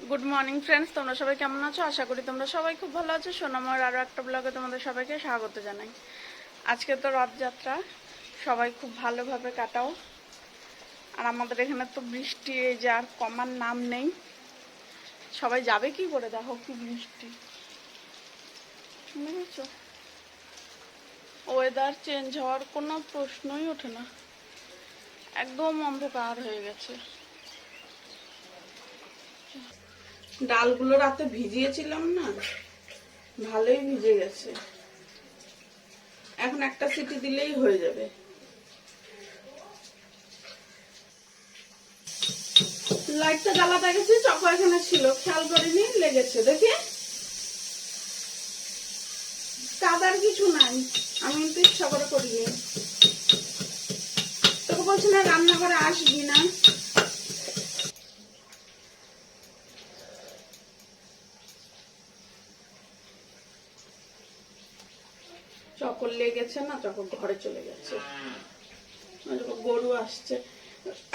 Good morning friends তোমরা সবাই কেমন আছো? আশা করি তোমরা সবাই খুব ভালো আছো। সোনামার আরও একটা ব্লগে তোমাদের সবাইকে স্বাগত জানাই। আজকে তো রথযাত্রা। সবাই খুব ভালোভাবে কাটাও। আর আমাদের এখানে তো বৃষ্টি, এই যে আর কমার নাম নেই। সবাই যাবে কি করে? দেখো কি বৃষ্টি। ওয়েদার চেঞ্জ হওয়ার কোনো প্রশ্নই ওঠে না। একদম অন্ধকার হয়ে গেছে। ডালগুলো রাতে ভিজিয়েছিলাম না, ভালোই ভিজে গেছে। এখন একটা সিটি দিলেই হয়ে যাবে। লাইটটা জ্বালাতে গেছে, চকো এখানে ছিল, খেয়াল করিনি, লেগেছে। দেখি। কাদার কিছু নাই, আমি কিন্তু ইচ্ছা করে করিনি। তোকে বলছি না রান্না করে আসবি না চকর লেগেছে না চকর ঘরে চলে গেছে। গরু আসছে।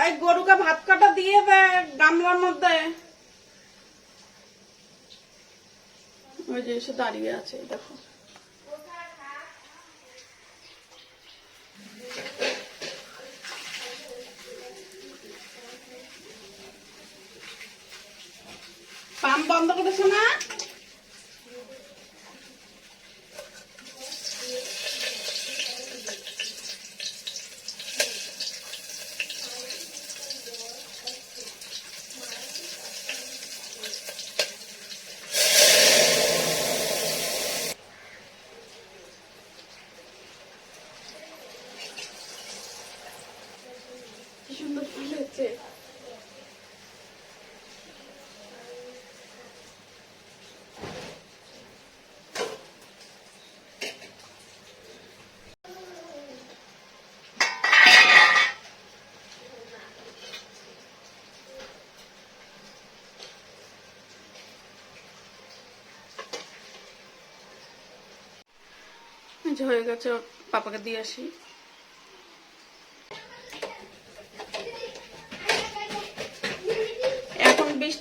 এই গরুকে ভাত কাটা দিয়ে দে গামলার মধ্যে। ওই যে এসে দাঁড়িয়ে আছে, দেখো। পাম্প বন্ধ করেছে না? যে হয়ে গেছে পাপাকে দিয়ে আসি।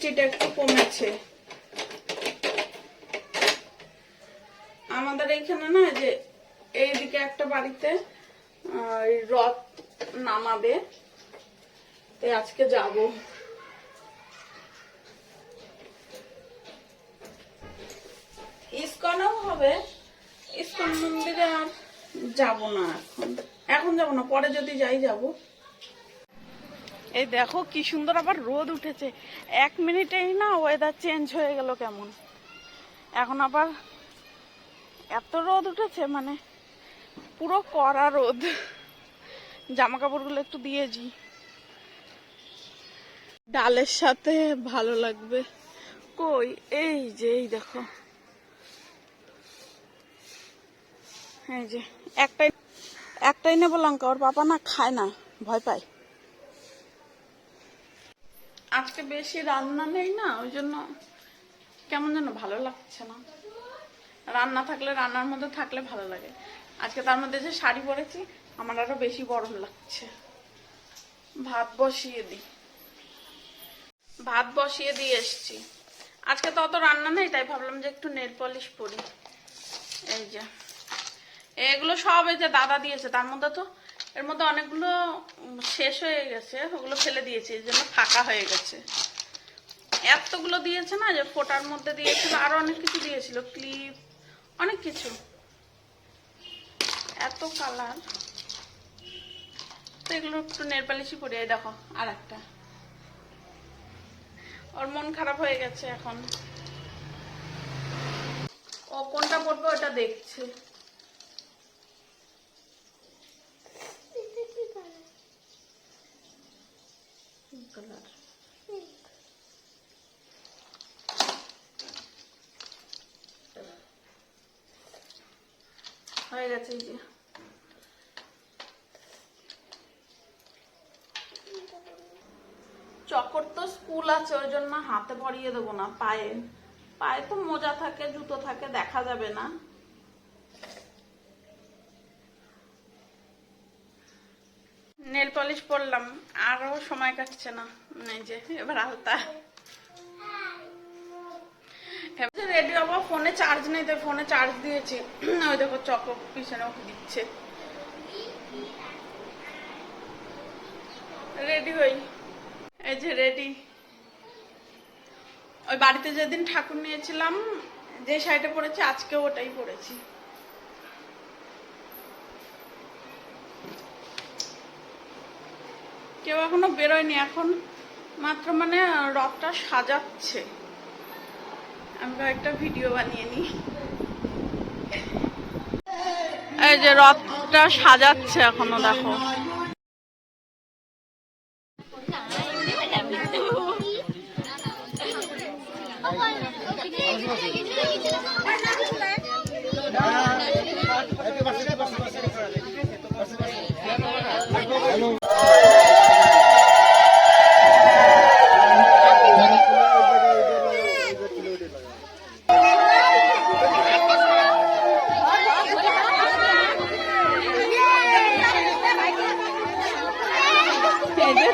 বৃষ্টিটা একটু কমেছে। আমাদের এখানে না যে এইদিকে একটা বাড়িতে রথ নামাবে আজকে যাব। ইস্কনেও হবে, ইস্কন মন্দিরে আর যাব না এখন। এখন যাব না, পরে যদি যাই যাব। এই দেখো কি সুন্দর আবার রোদ উঠেছে। এক মিনিটেই না ওয়েদার চেঞ্জ হয়ে গেল কেমন। এখন আবার এত রোদ উঠেছে মানে পুরো কড়া রোদ। জামা কাপড়গুলো একটু দিয়েছি ডালের সাথে ভালো লাগবে। কই? এই যে, এই দেখো। এই যে, একটাই একটাই নেব লঙ্কা, ওর বাবা না খায় না, ভয় পায়। আজকে বেশি রান্না নেই না, ওই জন্য কেমন যেন ভালো লাগছে না। রান্না থাকলে, রান্নার মধ্যে থাকলে ভালো লাগে। আজকে তার মধ্যে যে শাড়ি পরেছি, আমার আরও বেশি গরম লাগছে। ভাত বসিয়ে দিই। ভাত বসিয়ে দিয়ে এসছি। আজকে তো অত রান্না নেই, তাই ভাবলাম যে একটু নেল পলিশ পরি। এই যে। এগুলো সব এই যে দাদা দিয়েছে, তার মধ্যে তো এর মধ্যে অনেকগুলো শেষ হয়ে গেছে, ওগুলো ফেলে দিয়েছি, এই জন্য ফাঁকা হয়ে গেছে। এতগুলো দিয়েছে না যে ফোটার মধ্যে দিয়েছিল, আরও অনেক কিছু দিয়েছিল, ক্লিপ, অনেক কিছু। এত কালার। তো এগুলো একটু নেরপালিশই পরে, এই দেখো আর একটা ওর মন খারাপ হয়ে গেছে এখন। ও কোনটা পরবে ওটা দেখছে। কালার। হয়ে গেছে এই যে। চকর তো স্কুল আছে, ওই জন্য হাতে পরিয়ে দেবো না, পায়ে। পায়ে তো মোজা থাকে, জুতো থাকে, দেখা যাবে না। নেল পলিশ পরলাম। আরও সময় কাটছে না। এই যে, এবার আলতা। রেডি হব। ফোনে চার্জ নেই তাই ফোনে চার্জ দিয়েছি। ওই দেখো চক পিছনে ওকে দিচ্ছে। রেডি হই। এই যে রেডি ওই বাড়িতে যেদিন ঠাকুর নিয়েছিলাম, যে শাড়িটা পরেছি, আজকে ওটাই পরেছি। কেউ এখনও বেরোয়নি, এখন মাত্র মানে রথটা সাজাচ্ছে। আমি একটা ভিডিও বানিয়ে নিই। এই যে রথটা সাজাচ্ছে এখনও, দেখো।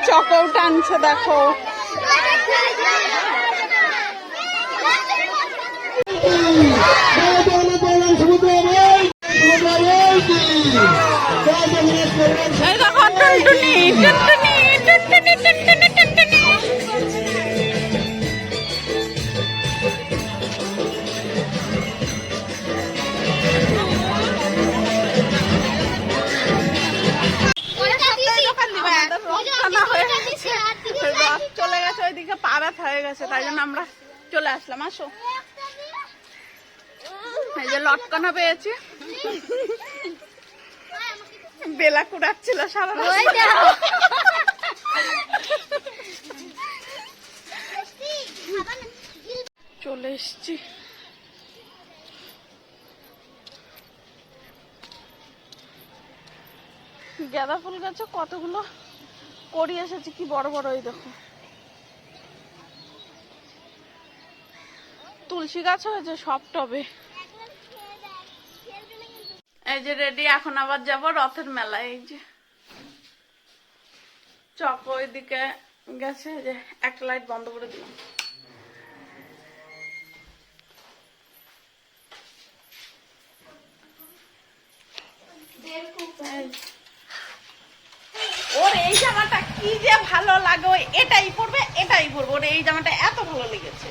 চকও টানছে দেখো। এই দেখো টুনটুনি টুনটুনি। চলে গেছে ওইদিকে পা ব্যথা হয়ে গেছে তাই জন্য আমরা চলে আসলাম আসো। এই যে লটকানা পেয়েছি। বেলা কুড়াচ্ছিল সারা চলে এসছি। গাঁদা ফুল গাছে কতগুলো করি এসেছে কি বড় বড় ওই দেখো। তুলসী গাছ হয়েছে, সব টবে। এই যে রেডি এখন আবার যাব রথের মেলায়, এই যে। চক ওইদিকে গেছে যে একটা লাইট বন্ধ করে দিলাম। ওর এই জামাটা কি যে ভালো লাগে এটাই পরবে এটাই পরবে, ওর এই জামাটা এত ভালো লেগেছে।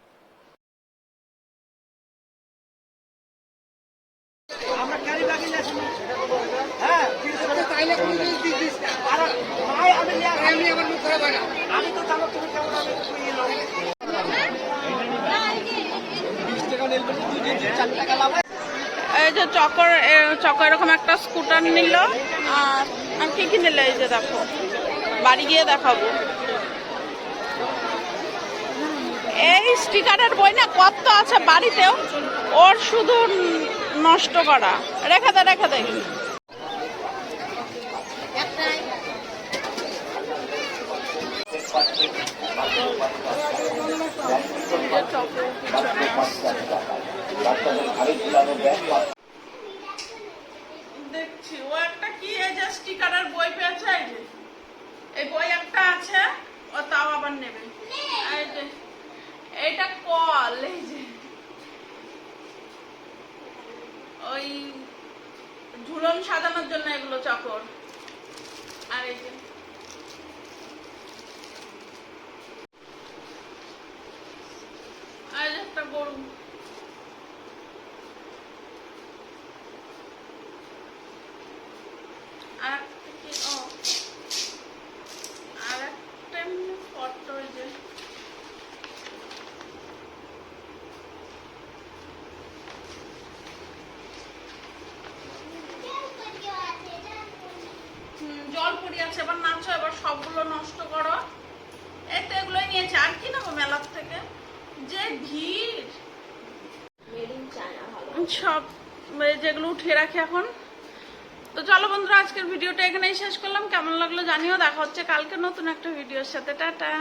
এই যে চকর এ, চকর এরকম একটা স্কুটার নিল আর আর কি কি নিল এই যে দেখো? বাড়ি গিয়ে দেখাবো। এই স্টিকারের বই না কত আছে বাড়িতেও ওর শুধু নষ্ট করা। রেখে দে রেখে দে। দেখছি, ও একটা কি স্টিকারের বই পেয়েছে? এই যে। এই বই একটা আছে, ও তাও আবার নেবে। এই যে, এইটা কল, এই যে। ওই ঝুলন সাজানোর জন্য এগুলো চকর। আর এই যে আর জল পড়ে আছে এবার নাচো, এবার সবগুলো নষ্ট করো। এই তো এগুলোই নিয়েছে। আর কি নেব মেলার থেকে? যে ভিড়। সব এই যেগুলো উঠিয়ে রাখি এখন। তো চলো বন্ধুরা আজকের ভিডিওটা এখানেই শেষ করলাম। কেমন লাগল জানিও। দেখা হচ্ছে কালকে নতুন একটা ভিডিওর সাথে। টাটা।